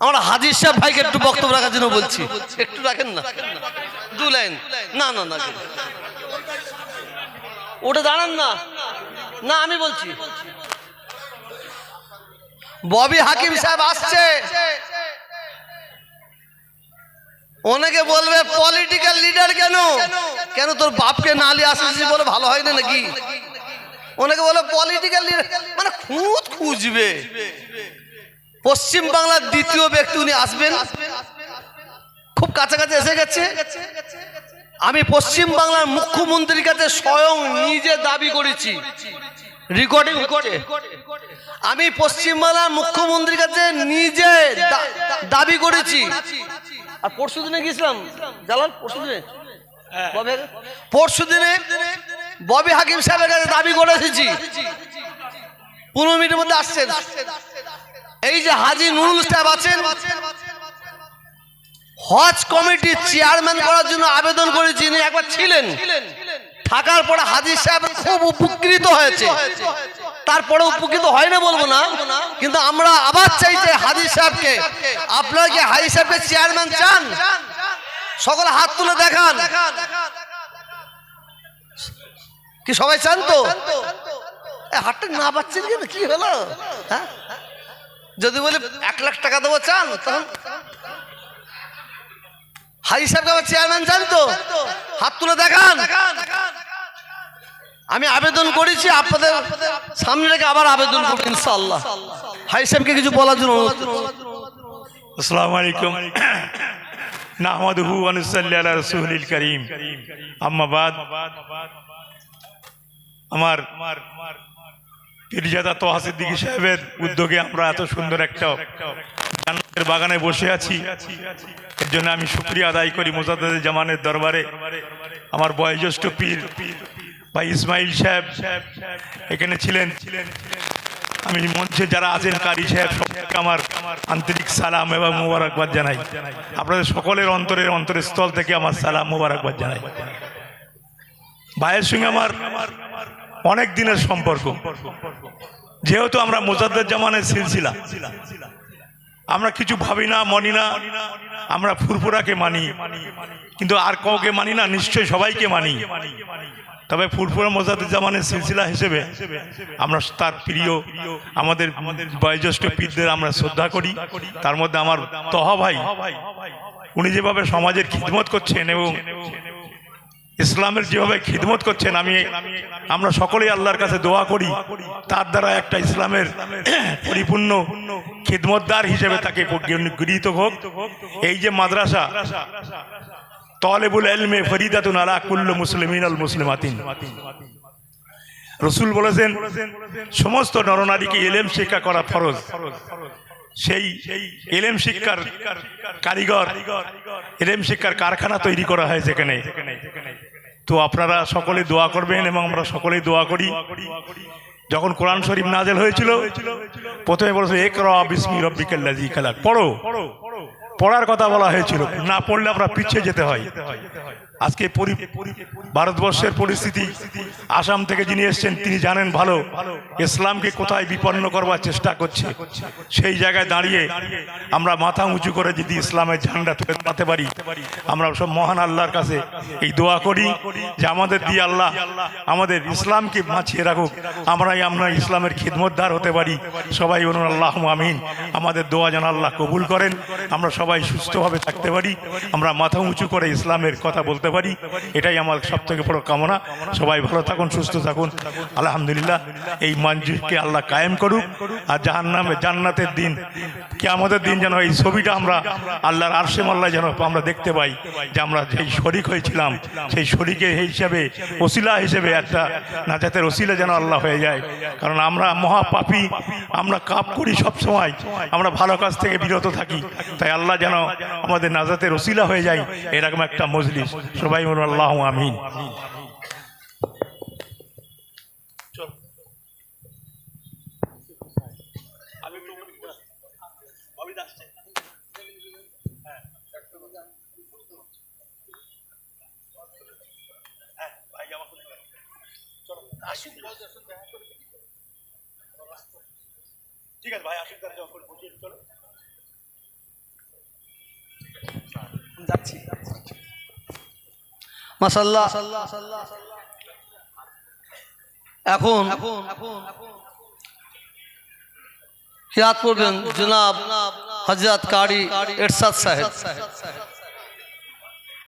আমরা হাজির সাহেব ভাইকে একটু বক্তব্য রাখার জন্য বলছি। একটু রাখেন না? দু লাইন। না না না ওটা দাঁড়ান না। না, আমি বলছি। ববি হাকিম সাহেব আসছে। অনেকে বলবে পলিটিক্যাল লিডার কেন? কেন তোর বাপকে নালি আসিস বলে ভালো হয় না নাকি? অনেকে বলে পলিটিক্যাল লিডার মানে খুঁত খুঁজবে। পশ্চিম বাংলার দ্বিতীয় ব্যক্তি উনি আসবেন। খুব কাছাকাছি এসে গেছে। আমি পশ্চিম বাংলার মুখ্যমন্ত্রীর কাছে স্বয়ং নিজে দাবি করেছি। রেকর্ডিং আমি পশ্চিম বাংলার মুখ্যমন্ত্রীর কাছে নিজে দাবি করেছি। আর পরশু দিনে গেছিলাম জালাল পরশু দিনে? পরশু দিনে ববি হাকিম সাহেবের কাছে দাবি করে এসেছি পনেরো মিনিটের মধ্যে আসছেন। এই যে হাজি নুরুল সাহেব আছেন, হজ কমিটির চেয়ারম্যান করার জন্য আবেদন করেছি একবার ছিলেন। থাকার পরে হাজির সাহেব খুব উপকৃত হয়েছে। তারপরে উপকৃত হয় না বলব না, কিন্তু আমরা আবার চাইছি হাজির সাহেবকে, আপনারা কি হাজির সাহেবকে চেয়ারম্যান চান? সকলে হাত তুলে দেখান। কি সবাই চান তো? হাতটা না পাচ্ছেন কেন? কি হলো? হ্যাঁ? যদি বলে এক লাখ টাকা দেবো চান তখন হাজি আবার চেয়ারম্যান চান তো হাত তুলে দেখান। আমি আবেদন করেছি, আপনাদের সামনে রেখে আবার আবেদন করব, ইনশাআল্লাহ। হাজি সাহেবকে কিছু বলার জন্য। আসসালামু আলাইকুম। নাহমাদুহু ওয়া নুসাল্লি আলা রাসূলিল কারীম। আম্মা বাদ। আমার পীরজাদা তোহা সিদ্দিকী সাহেবের উদ্যোগে আমরা এত সুন্দর একটা জান্নাতের বাগানে বসে আছি, এর জন্য আমি শুকরিয়া আদায় করি মোজাদ্দেদ জামানের দরবারে। আমার বয়োজ্যেষ্ঠ পীর ভাই ইসমাইল সাহেব এখানে ছিলেন। ছিলেন আমি মঞ্চে যারা আছেন, কারি সাহেব, সবাইকে আমার আন্তরিক সালাম এবং মোবারকবাদ জানাই। আপনাদের সকলের অন্তরের অন্তরের স্থল থেকে আমার সালাম, মোবারকবাদ জানাই। ভাইয়ের সঙ্গে আমার অনেক দিনের সম্পর্ক। যেহেতু আমরা মোজাদ্দের জামানের সিলসিলা, আমরা কিছু ভাবি না, মনি না, আমরা ফুরফুরাকে মানি, কিন্তু আর কাউকে মানি না, নিশ্চয়ই সবাইকে মানি। তবে ফুরফুরা মোজাদুজ্জামানের সিলসিলা হিসেবে আমরা তার প্রিয়, আমাদের বয়োজ্যেষ্ঠ পীরদের আমরা শ্রদ্ধা করি। তার মধ্যে আমার তহা ভাই, উনি যেভাবে সমাজের খিদমত করছেন এবং ইসলামের যেভাবে খিদমত করছেন, আমি আমরা সকলেই আল্লাহর কাছে দোয়া করি। তার দ্বারা একটা ইসলামের পরিপূর্ণ খিদমতদার হিসেবে তাকে গৃহীত হোক। এই যে মাদ্রাসা, তলেবুল এলমে ফরিদাতুন আলা কুল্লু মুসলিমিন আল মুসলিমাতিন। রসুল বলেছেন, সমস্ত নরনারীকে এলেম শিক্ষা করা ফরজ। সেই এলেম শিক্ষার কারিগর এলএম শিক্ষার কারখানা তৈরি করা হয় এখানে তো আপনারা সকলে দোয়া করবেন এবং আমরা সকলেই দোয়া করি। যখন কোরআন শরীফ নাজেল হয়েছিল প্রথমে বলেছে এক বিসমি রব্বিকাল্লাজি খেলা পড়ো। পড়ার কথা বলা হয়েছিল। না পড়লে আমরা পিছিয়ে যেতে হয়। আজকে ভারতবর্ষের পরিস্থিতি, আসাম থেকে যিনি এসছেন, তিনি জানেন ভালো, ইসলামকে কোথায় বিপন্ন করবার চেষ্টা করছে। সেই জায়গায় দাঁড়িয়ে আমরা মাথা উঁচু করে যদি ইসলামের ঝান্ডা তুলে পারি, আমরা সব মহান আল্লাহর কাছে এই দোয়া করি যে আমাদের দিয়ে আল্লাহ আমাদের ইসলামকে বাঁচিয়ে রাখুক। আমরাই আমরা ইসলামের খিদমতদার হতে পারি। সবাই বলুন, আল্লাহ আমিন। আমাদের দোয়া যেন আল্লাহ কবুল করেন। আমরা সবাই সুস্থভাবে থাকতে পারি। আমরা মাথা উঁচু করে ইসলামের কথা বলতে পারি। এটাই আমার সব থেকে বড় কামনা। সবাই ভালো থাকুন, সুস্থ থাকুন। আলহামদুলিল্লাহ, এই মঞ্জুরকে আল্লাহ কায়েম করুক। আর জাহান্নামে, জান্নাতের দিন কি আমাদের দিন যেন এই ছবিটা আমরা আল্লাহর আরশে মাল্লাহ যেন আমরা দেখতে পাই, যে আমরা যেই শরিক হয়েছিলাম, সেই শরিকের হিসাবে, ওসিলা হিসেবে একটা নাজাতের ওসিলা যেন আল্লাহ হয়ে যায়। কারণ আমরা মহাপাপী, আমরা কাপ করি সব সময় আমরা ভালো কাজ থেকে বিরত থাকি। তাই আল্লাহ যেন আমাদের নাজাতের ওসিলা হয়ে যায়, এরকম একটা মজলিস। সবাই বলুন আল্লাহ আমিন। ঠিক আছে ভাই আসুন তাহলে যখন বুঝিয়ে চলো। যাচ্ছি। মাসাল্লাহ এখন হিয়াত করবেন জনাব হজরত কারি এরশাদ সাহেব।